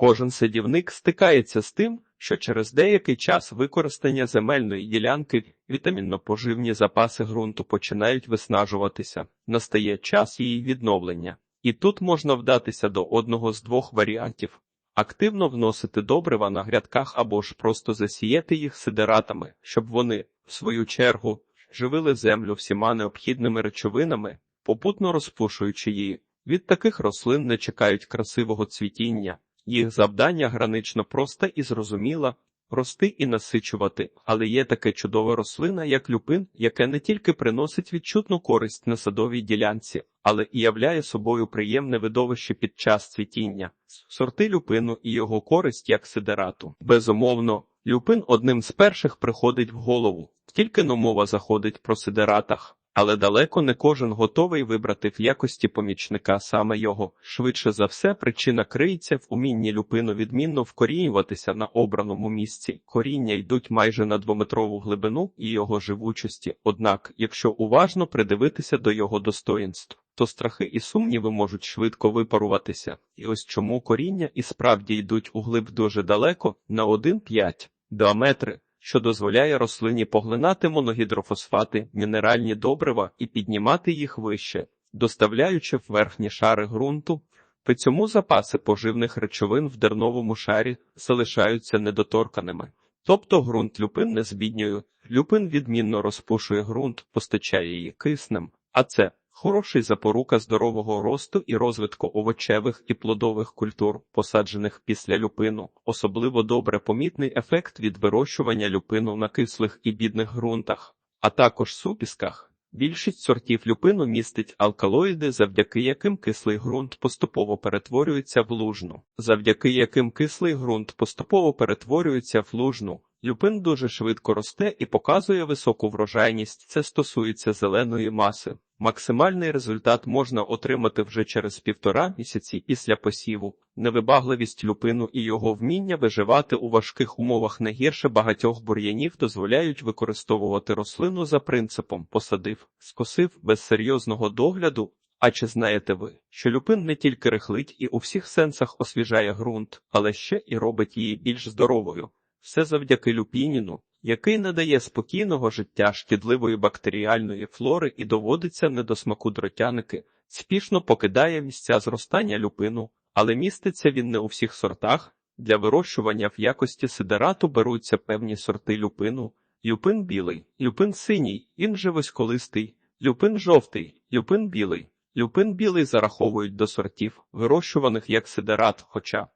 Кожен садівник стикається з тим, що через деякий час використання земельної ділянки вітамінно-поживні запаси ґрунту починають виснажуватися. Настає час її відновлення. І тут можна вдатися до одного з двох варіантів. Активно вносити добрива на грядках або ж просто засіяти їх сидератами, щоб вони, в свою чергу, живили землю всіма необхідними речовинами, попутно розпушуючи її. Від таких рослин не чекають красивого цвітіння. Їх завдання гранично просте і зрозуміло – рости і насичувати, але є таке чудова рослина, як люпин, яке не тільки приносить відчутну користь на садовій ділянці, але і являє собою приємне видовище під час цвітіння. Сорти люпину і його користь як сидерату. Безумовно, люпин одним з перших приходить в голову, тільки но мова заходить про сидератах. Але далеко не кожен готовий вибрати в якості помічника саме його. Швидше за все, причина криється в умінні люпину відмінно вкорінюватися на обраному місці. Коріння йдуть майже на двометрову глибину і його живучості. Однак, якщо уважно придивитися до його достоїнств, то страхи і сумніви можуть швидко випаруватися. І ось чому коріння і справді йдуть у глиб дуже далеко на 1,5 2 метри що дозволяє рослині поглинати моногідрофосфати, мінеральні добрива і піднімати їх вище, доставляючи в верхні шари ґрунту. При цьому запаси поживних речовин в дерновому шарі залишаються недоторканими. Тобто ґрунт люпин не збіднює, люпин відмінно розпушує ґрунт, постачає її киснем, а це Хороший запорука здорового росту і розвитку овочевих і плодових культур, посаджених після люпину, особливо добре помітний ефект від вирощування люпину на кислих і бідних ґрунтах, а також супісках. Більшість сортів люпину містить алкалоїди, завдяки яким кислий ґрунт поступово перетворюється в лужну, завдяки яким кислий ґрунт поступово перетворюється в лужну. Люпин дуже швидко росте і показує високу врожайність. Це стосується зеленої маси. Максимальний результат можна отримати вже через півтора місяці після посіву. Невибагливість люпину і його вміння виживати у важких умовах не гірше багатьох бур'янів дозволяють використовувати рослину за принципом посадив, скосив без серйозного догляду. А чи знаєте ви, що люпин не тільки рихлить і у всіх сенсах освіжає ґрунт, але ще і робить її більш здоровою? Все завдяки люпініну, який надає спокійного життя шкідливої бактеріальної флори і доводиться не до смаку дротяники, спішно покидає місця зростання люпину, але міститься він не у всіх сортах. Для вирощування в якості сидерату беруться певні сорти люпину, люпин білий, люпин синій, же люпин жовтий, люпин білий. Люпин білий зараховують до сортів, вирощуваних як сидерат, хоча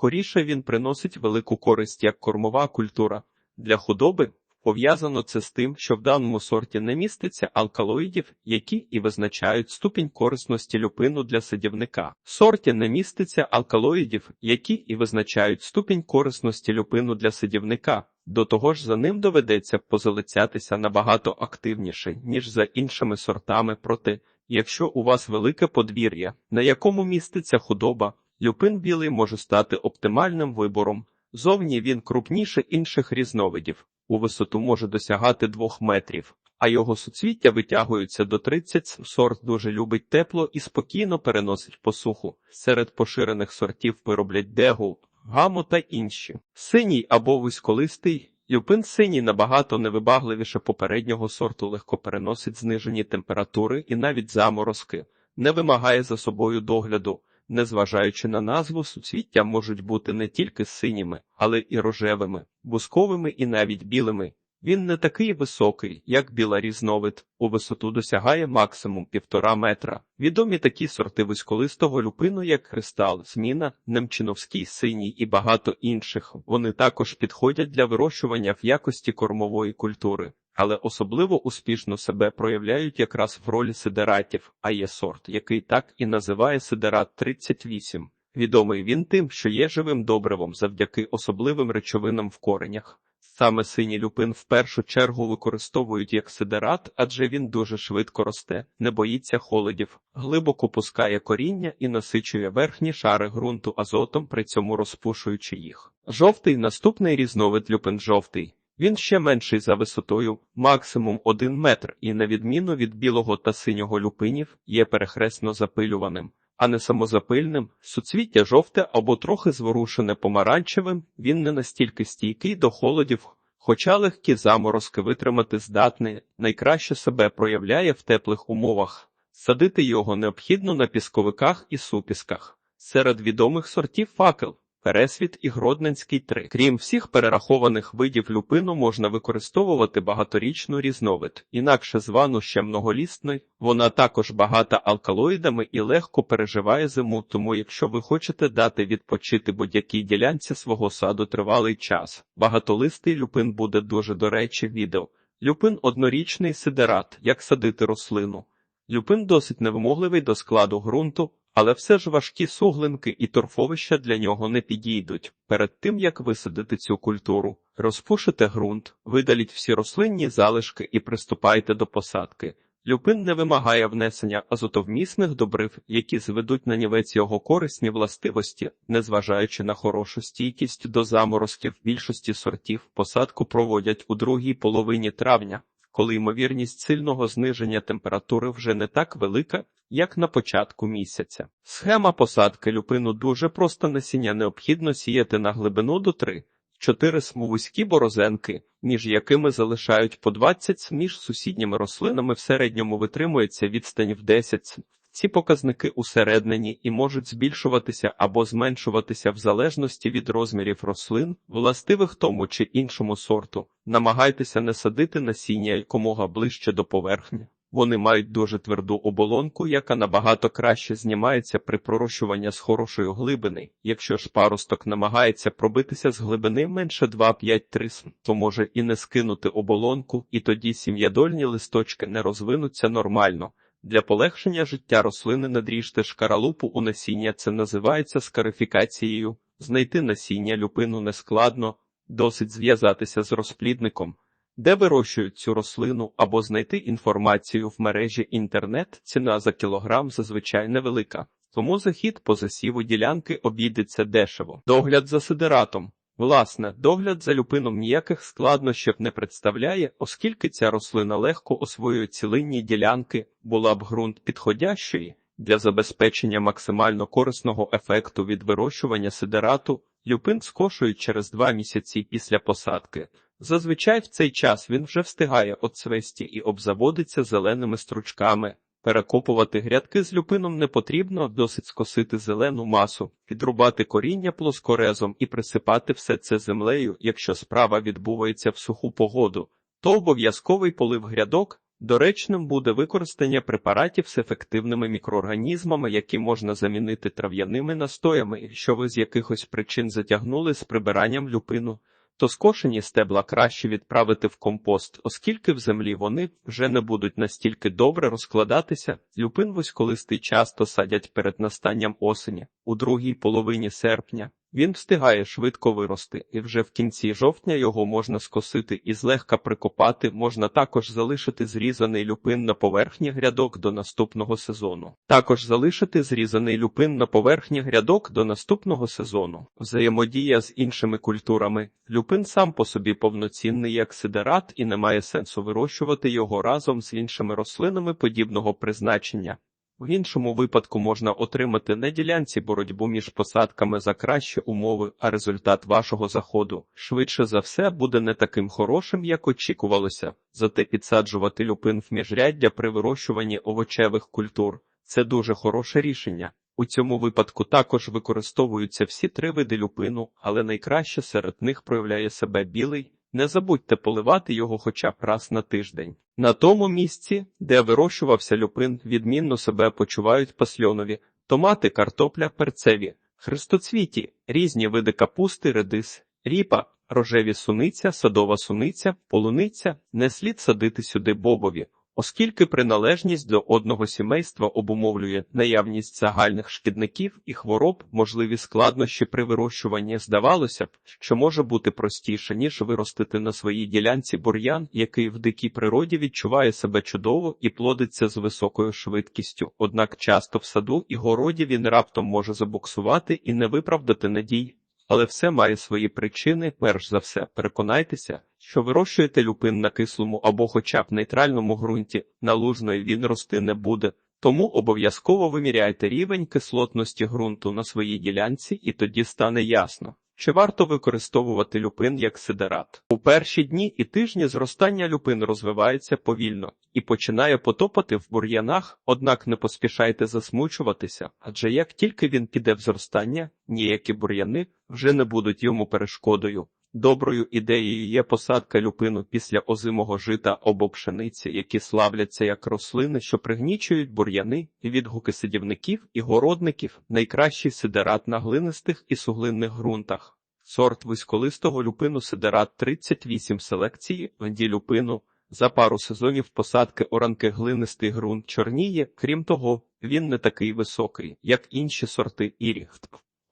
скоріше він приносить велику користь як кормова культура. Для худоби пов'язано це з тим, що в даному сорті не міститься алкалоїдів, які і визначають ступінь корисності люпину для садівника. В сорті не міститься алкалоїдів, які і визначають ступінь корисності люпину для садівника. До того ж, за ним доведеться позалицятися набагато активніше, ніж за іншими сортами, проте, якщо у вас велике подвір'я, на якому міститься худоба, люпин білий може стати оптимальним вибором. Зовні він крупніше інших різновидів, у висоту може досягати двох метрів, а його суцвіття витягуються до 30 сорт дуже любить тепло і спокійно переносить посуху. Серед поширених сортів вироблять дегу, гаму та інші. Синій або вузьколистий люпин синій набагато невибагливіше попереднього сорту легко переносить знижені температури і навіть заморозки, не вимагає за собою догляду. Незважаючи на назву, суцвіття можуть бути не тільки синіми, але і рожевими, бусковими і навіть білими. Він не такий високий, як біла різновид, у висоту досягає максимум півтора метра. Відомі такі сорти вузьколистого люпину, як кристал, зміна, немчиновський синій і багато інших. Вони також підходять для вирощування в якості кормової культури але особливо успішно себе проявляють якраз в ролі сидератів, а є сорт, який так і називає сидерат 38. Відомий він тим, що є живим добривом завдяки особливим речовинам в коренях. Саме синій люпин в першу чергу використовують як сидерат, адже він дуже швидко росте, не боїться холодів, глибоко пускає коріння і насичує верхні шари ґрунту азотом, при цьому розпушуючи їх. Жовтий наступний різновид люпин жовтий. Він ще менший за висотою, максимум 1 метр, і, на відміну від білого та синього люпинів, є перехресно запилюваним. а не самозапильним, суцвіття жовте або трохи зворушене помаранчевим, він не настільки стійкий до холодів, хоча легкі заморозки витримати здатний, найкраще себе проявляє в теплих умовах. Садити його необхідно на пісковиках і супісках. Серед відомих сортів факел Пересвіт і Гродненський 3. Крім всіх перерахованих видів люпину, можна використовувати багаторічну різновид, інакше звану ще многолісний. Вона також багата алкалоїдами і легко переживає зиму, тому якщо ви хочете дати відпочити будь-якій ділянці свого саду тривалий час, багатолистий люпин буде дуже до речі відео. Люпин однорічний сидерат, як садити рослину. Люпин досить невимогливий до складу ґрунту, але все ж важкі суглинки і торфовища для нього не підійдуть. Перед тим як висадити цю культуру, розпушите ґрунт, видаліть всі рослинні залишки і приступайте до посадки. Люпин не вимагає внесення азотовмісних добрив, які зведуть на нівець його корисні властивості, незважаючи на хорошу стійкість до заморозків більшості сортів, посадку проводять у другій половині травня, коли ймовірність сильного зниження температури вже не так велика, як на початку місяця. Схема посадки люпину дуже проста насіння необхідно сіяти на глибину до 3. Чотири смугуські борозенки, між якими залишають по 20 см, між сусідніми рослинами в середньому витримується відстань в 10 см. Ці показники усереднені і можуть збільшуватися або зменшуватися в залежності від розмірів рослин, властивих тому чи іншому сорту. Намагайтеся не садити насіння якомога ближче до поверхні. Вони мають дуже тверду оболонку, яка набагато краще знімається при пророщуванні з хорошої глибини. Якщо ж паросток намагається пробитися з глибини менше 2-5-3 см, то може і не скинути оболонку, і тоді сім'ядольні листочки не розвинуться нормально. Для полегшення життя рослини надріжте шкаралупу у насіння, це називається скарифікацією. Знайти насіння люпину нескладно, досить зв'язатися з розплідником де вирощують цю рослину, або знайти інформацію в мережі інтернет, ціна за кілограм зазвичай невелика, тому захід по засіву ділянки обійдеться дешево. Догляд за сидератом. Власне, догляд за люпином ніяких складнощів не представляє, оскільки ця рослина легко освоює цілинні ділянки, була б ґрунт підходящої для забезпечення максимально корисного ефекту від вирощування сидерату, люпин скошують через два місяці після посадки. Зазвичай в цей час він вже встигає оцвесті і обзаводиться зеленими стручками. Перекопувати грядки з люпином не потрібно, досить скосити зелену масу, підрубати коріння плоскорезом і присипати все це землею, якщо справа відбувається в суху погоду, то обов'язковий полив грядок. Доречним буде використання препаратів з ефективними мікроорганізмами, які можна замінити трав'яними настоями, якщо ви з якихось причин затягнули з прибиранням люпину то скошені стебла краще відправити в компост, оскільки в землі вони вже не будуть настільки добре розкладатися. Люпин вузьколистий часто садять перед настанням осені у другій половині серпня. Він встигає швидко вирости, і вже в кінці жовтня його можна скосити і злегка прикопати, можна також залишити зрізаний люпин на поверхні грядок до наступного сезону. Також залишити зрізаний люпин на поверхні грядок до наступного сезону. Взаємодія з іншими культурами. Люпин сам по собі повноцінний як сидерат і не має сенсу вирощувати його разом з іншими рослинами подібного призначення. В іншому випадку можна отримати на ділянці боротьбу між посадками за кращі умови, а результат вашого заходу швидше за все буде не таким хорошим, як очікувалося. Зате підсаджувати люпин в міжряддя при вирощуванні овочевих культур це дуже хороше рішення. У цьому випадку також використовуються всі три види люпину, але найкраще серед них проявляє себе білий. Не забудьте поливати його хоча б раз на тиждень. На тому місці, де вирощувався люпин, відмінно себе почувають пасльонові, томати, картопля, перцеві, хрестоцвіті, різні види капусти, редис, ріпа, рожеві суниця, садова суниця, полуниця, не слід садити сюди бобові оскільки приналежність до одного сімейства обумовлює наявність загальних шкідників і хвороб, можливі складнощі при вирощуванні, здавалося б, що може бути простіше, ніж виростити на своїй ділянці бур'ян, який в дикій природі відчуває себе чудово і плодиться з високою швидкістю. Однак часто в саду і городі він раптом може забуксувати і не виправдати надій. Але все має свої причини. Перш за все, переконайтеся, що вирощуєте люпин на кислому або хоча б нейтральному ґрунті, на лужної він рости не буде. Тому обов'язково виміряйте рівень кислотності ґрунту на своїй ділянці, і тоді стане ясно, чи варто використовувати люпин як сидерат. У перші дні і тижні зростання люпин розвивається повільно і починає потопати в бур'янах, однак не поспішайте засмучуватися, адже як тільки він піде в зростання, ніякі бур'яни вже не будуть йому перешкодою. Доброю ідеєю є посадка люпину після озимого жита або пшениці, які славляться як рослини, що пригнічують бур'яни відгуки сидівників і городників, найкращий сидерат на глинистих і суглинних ґрунтах. Сорт вузьколистого люпину сидерат 38 селекції, венді люпину. За пару сезонів посадки оранки глинистий ґрунт чорніє, крім того, він не такий високий, як інші сорти іріхт.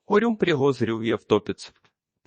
Орюм пригозрює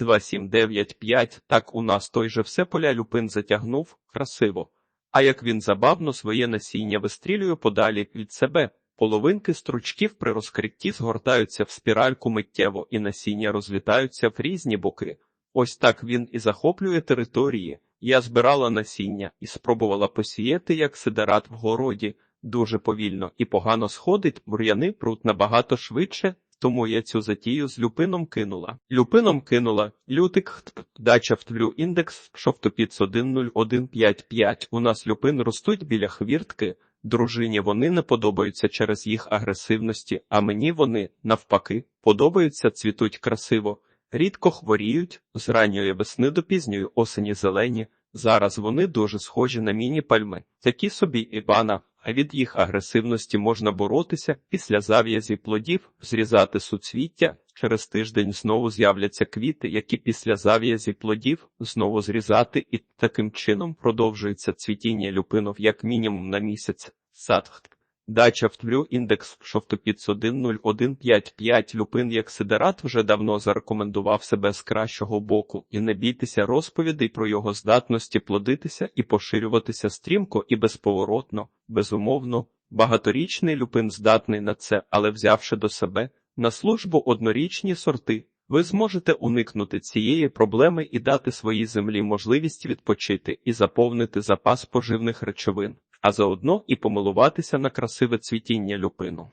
Євтопіц. 2795, так у нас той же все поля люпин затягнув, красиво. А як він забавно своє насіння вистрілює подалі від себе, половинки стручків при розкритті згортаються в спіральку миттєво і насіння розлітаються в різні боки. Ось так він і захоплює території. Я збирала насіння і спробувала посіяти як сидерат в городі, дуже повільно і погано сходить, бур'яни пруть набагато швидше, тому я цю затію з люпином кинула. Люпином кинула лютик хт, дача втвлю індекс шовтопіц 10155. У нас люпин ростуть біля хвіртки. Дружині вони не подобаються через їх агресивності, а мені вони, навпаки, подобаються, цвітуть красиво. Рідко хворіють, з ранньої весни до пізньої осені зелені. Зараз вони дуже схожі на міні-пальми, такі собі ібана, а від їх агресивності можна боротися після зав'язі плодів, зрізати суцвіття. Через тиждень знову з'являться квіти, які після зав'язі плодів знову зрізати, і таким чином продовжується цвітіння люпинов як мінімум на місяць. Садхт. Дача втвлю індекс шовтопіц 10155 люпин як сидерат вже давно зарекомендував себе з кращого боку, і не бійтеся розповідей про його здатності плодитися і поширюватися стрімко і безповоротно, безумовно. Багаторічний люпин здатний на це, але взявши до себе на службу однорічні сорти, ви зможете уникнути цієї проблеми і дати своїй землі можливість відпочити і заповнити запас поживних речовин а заодно і помилуватися на красиве цвітіння люпину.